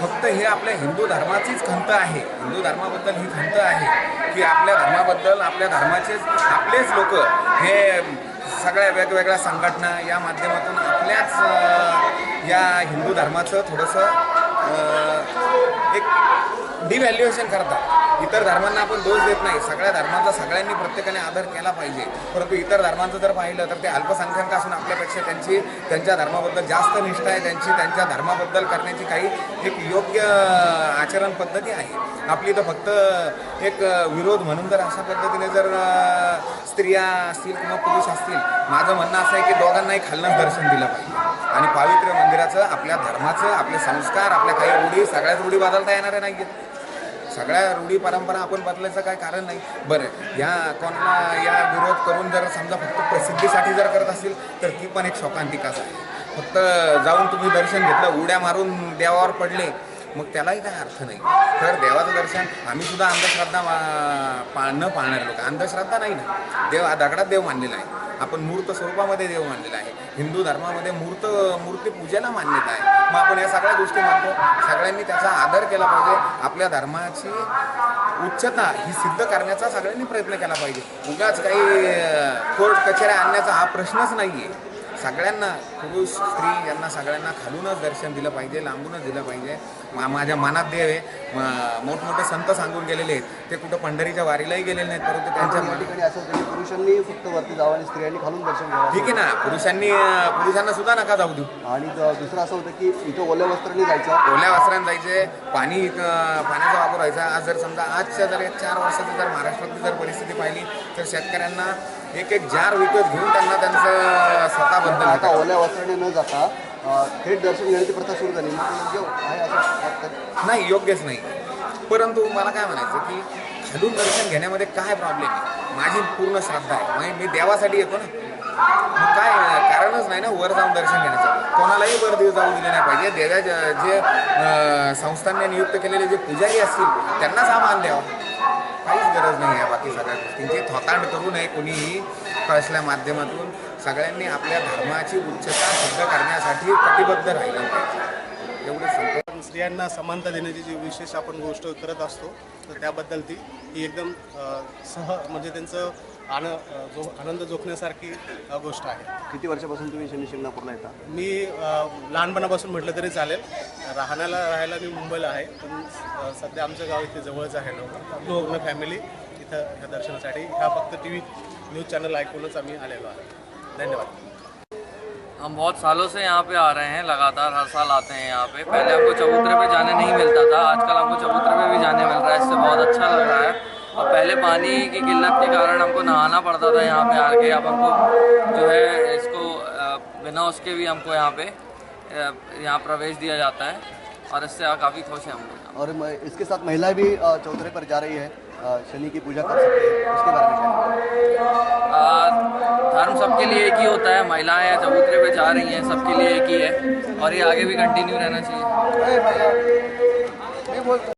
फक्त हे आपल्या हिंदू धर्माचीच खंत आहे. हिंदू धर्माबद्दल ही खंत आहे की आपल्या धर्माबद्दल आपल्या धर्माचेच आपलेच लोक हे सगळ्या वेगवेगळ्या संघटना या माध्यमातून आपल्याच या हिंदू धर्माचं थोडंसं एक डिव्हॅल्युएशन करतात. इतर धर्मांना आपण दोष देत नाही. सगळ्या धर्मांचा सगळ्यांनी प्रत्येकाने आदर केला पाहिजे. परंतु इतर धर्मांचं जर पाहिलं तर ते अल्पसंख्याक असून आपल्यापेक्षा त्यांची त्यांच्या धर्माबद्दल जास्त निष्ठा आहे. त्यांची त्यांच्या धर्माबद्दल करण्याची काही एक योग्य आचरण पद्धती आहे. आपली तर फक्त एक विरोध म्हणून जर अशा पद्धतीने जर स्त्रिया असतील किंवा पुरुष असतील माझं म्हणणं असं आहे की दोघांनाही खालनंच दर्शन दिलं पाहिजे. आणि पावित्र्य मंदिराचं आपल्या धर्माचं आपले संस्कार आपल्या काही रूढी सगळ्याच रूढी बदलता येणाऱ्या नाही आहेत सगळ्या रूढी परंपरा आपण बदलायचं काय कारण नाही. बरं या कोणाला या विरोध करून जर समजा फक्त प्रसिद्धीसाठी जर करत असेल तर ती पण एक शोकांतिकाच आहे. फक्त जाऊन तुम्ही दर्शन घेतलं उड्या मारून देवावर पडले मग त्यालाही काय अर्थ नाही. तर देवाचं दर्शन आम्ही सुद्धा अंधश्रद्धा मा- पा न पाळणारे लोक. अंधश्रद्धा नाही ना. देव हा दगडात देव मानलेला आहे. आपण मूर्त स्वरूपामध्ये देव मानलेला आहे. हिंदू धर्मामध्ये मूर्त मूर्ती पूजेला मान्यता आहे. मग आपण या सगळ्या गोष्टी मानतो. सगळ्यांनी त्याचा आदर केला पाहिजे. आपल्या धर्माची उच्चता ही सिद्ध करण्याचा सगळ्यांनी प्रयत्न केला पाहिजे. उगाच काही कोर्ट कचेऱ्या आणण्याचा हा प्रश्नच नाही आहे सगळ्यांना पुरुष स्त्री यांना सगळ्यांना खालूनच दर्शन दिलं पाहिजे लांबूनच दिलं पाहिजे. मा- माझ्या मनात देव आहे. मोठमोठे संत सांगून गेलेले आहेत. ते कुठं पंढरीच्या वारीलाही गेलेले नाहीत परंतु त्यांच्या या ठिकाणी असं पुरुषांनी फक्त वरती जावं आणि स्त्रियांनी खालून दर्शन घ्यावं ठीक आहे ना. पुरुषांनी पुरुषांना सुद्धा नका जाऊ देऊ. आणि दुसरं असं होतं की इथं ओल्या वस्त्रांनी जायचं. ओल्या वस्त्रांत जायचे पाणी पाण्याचा वापर व्हायचा. आज जर समजा आजच्या जर चार वर्षाची जर महाराष्ट्रातली जर परिस्थिती पाहिली तर शेतकऱ्यांना एक एक जार विकत घेऊन त्यांना त्यांचं स्वतःबद्दल आता ओल्या वस्त्राने न जाता थेट दर्शन घेण्याची प्रथा सुरू झाली. योग्य आहे असं नाही योग्यच नाही. परंतु मला काय म्हणायचं की खालून दर्शन घेण्यामध्ये काय प्रॉब्लेम आहे? माझी पूर्ण श्रद्धा आहे. म्हणजे मी देवासाठी येतो ना. मग काय कारणच नाही ना वर जाऊन दर्शन घेण्याचं. कोणालाही वर देव जाऊ दिले नाही पाहिजे. देवाच्या जे संस्थांनी नियुक्त केलेले जे पुजारी असतील त्यांनाच हा मान द्यावा. काहीच गरज नाही आहे बाकी सगळ्या गोष्टींची. थोतांड करू नये कोणीही कसल्या माध्यमातून सगळ्यांनी आपल्या धर्माची उच्चता सिद्ध करण्यासाठी कटिबद्ध राहिलं पाहिजे. एवढंच सांगतो. स्त्रियांना समानता देण्याची जी विशेष आपण गोष्ट करत असतो तर त्याबद्दल ती ही एकदम सह म्हणजे त्यांचं आन जो आनंद जोखण्यासारखी गोष्ट आहे. किती वर्षापासून तुम्ही शनी शिंगणापूरला येता? मी लहानपणापासून म्हटलं तरी चालेल. राहण्याला राहायला मी मुंबईला आहे पण सध्या आमचं गाव इथे जवळच आहे लोक फॅमिली इथं ह्या दर्शनासाठी. ह्या फक्त टी व्ही न्यूज चॅनल ऐकूनच आम्ही आलेलो आहे. धन्यवाद. हम बहुत सालों से यहाँ पे आ रहे हैं, लगातार हर साल आते हैं यहाँ पे। पहले हमको चबूतरे पे जाने नहीं मिलता था, आजकल हमको चबूतरे पे भी जाने मिल रहा है, इससे बहुत अच्छा लग रहा है। और पहले पानी की किल्लत के कारण हमको नहाना पड़ता था यहाँ पे आके, अब हमको जो है इसको बिना उसके भी हमको यहाँ पे यहाँ प्रवेश दिया जाता है। और इससे काफ़ी खुश हैं हम और इसके साथ महिलाएँ भी चौतरे पर जा रही है। शनि की पूजा कर सकते हैं उसके बारे में धर्म सबके लिए एक ही होता है महिलाएँ चबूतरे पे जा रही हैं सबके लिए एक ही है और ये आगे भी कंटिन्यू रहना चाहिए।